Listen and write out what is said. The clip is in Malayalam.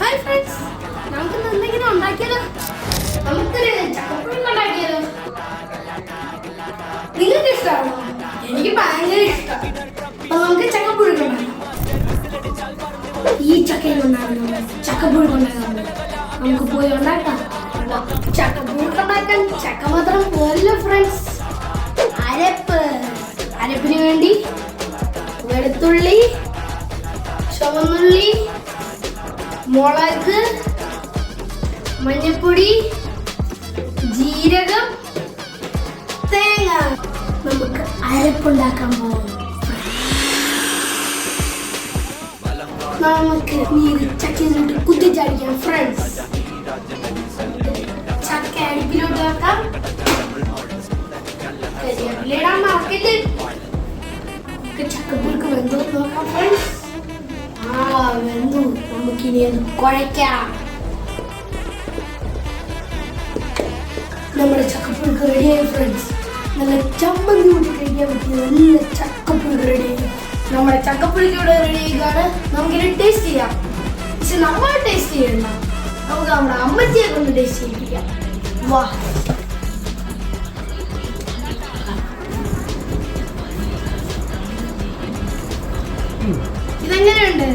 ഹായ് ഫ്രണ്ട്സ് നമുക്ക് എന്തെങ്കിലും ഉണ്ടാക്കിയാലോ നമുക്കൊരു ചക്കപ്പുഴുക്ക് ഉണ്ടാക്കിയാലോ നിങ്ങൾക്ക് ഇഷ്ടമാണോ എനിക്ക് ഭയങ്കര ഇഷ്ടം. അപ്പൊ നമുക്ക് ചക്കപ്പുഴുക്ക് ഉണ്ടാക്കാം. ഈ ചക്കയിൽ ഉണ്ടാകുന്നു ചക്കപ്പുഴുക്ക് നമുക്ക് പോയി ഉണ്ടാക്കാം. ചക്കപ്പുഴുക്ക് ഉണ്ടാക്കാൻ ചക്ക മാത്രം പോരല്ലോ ഫ്രണ്ട്സ് അരപ്പ്. അരപ്പിന് വേണ്ടി വെളുത്തുള്ളി ചുവന്നുള്ളി മുളക് മഞ്ഞപ്പൊടി ജീരകം തേങ്ങ. നമുക്ക് അരപ്പുണ്ടാക്കാൻ പോകുന്നു നമുക്ക് നീര് ചക്കയിലോട്ട് കുത്തിച്ചടിക്കാം ഫ്രണ്ട്സ് ചക്ക അടുപ്പിലോട്ട് വെക്കാം. കരിവേപ്പിലയിടാൻ മറക്കല്ലേ ചക്കപ്പുഴുക്ക് വെന്തോ നോക്കാം ഫ്രണ്ട്സ് വെന്തു നമുക്കിനി അത് നമ്മുടെ ചക്കപ്പുഴുക്ക് റെഡിയായി ഫ്രണ്ട്സ് നല്ല ചമ്മന്തി കൂട്ടി കഴിക്കാൻ പറ്റിയ നല്ല ചക്കപ്പുഴുക്ക് റെഡിയായി നമ്മുടെ ചക്കപ്പുഴുക്ക് ഇവിടെ റെഡിയായിക്കാണ് നമുക്കിനി ടേസ്റ്റ് ചെയ്യാം. പക്ഷെ നമ്മൾ ടേസ്റ്റ് ചെയ്യണ്ട. നമുക്ക് നമ്മുടെ അമ്മച്ചിയെ കൊണ്ട് ടേസ്റ്റ് ചെയ്യിപ്പിക്കാം. വാ. ഇതെങ്ങനെയുണ്ട്?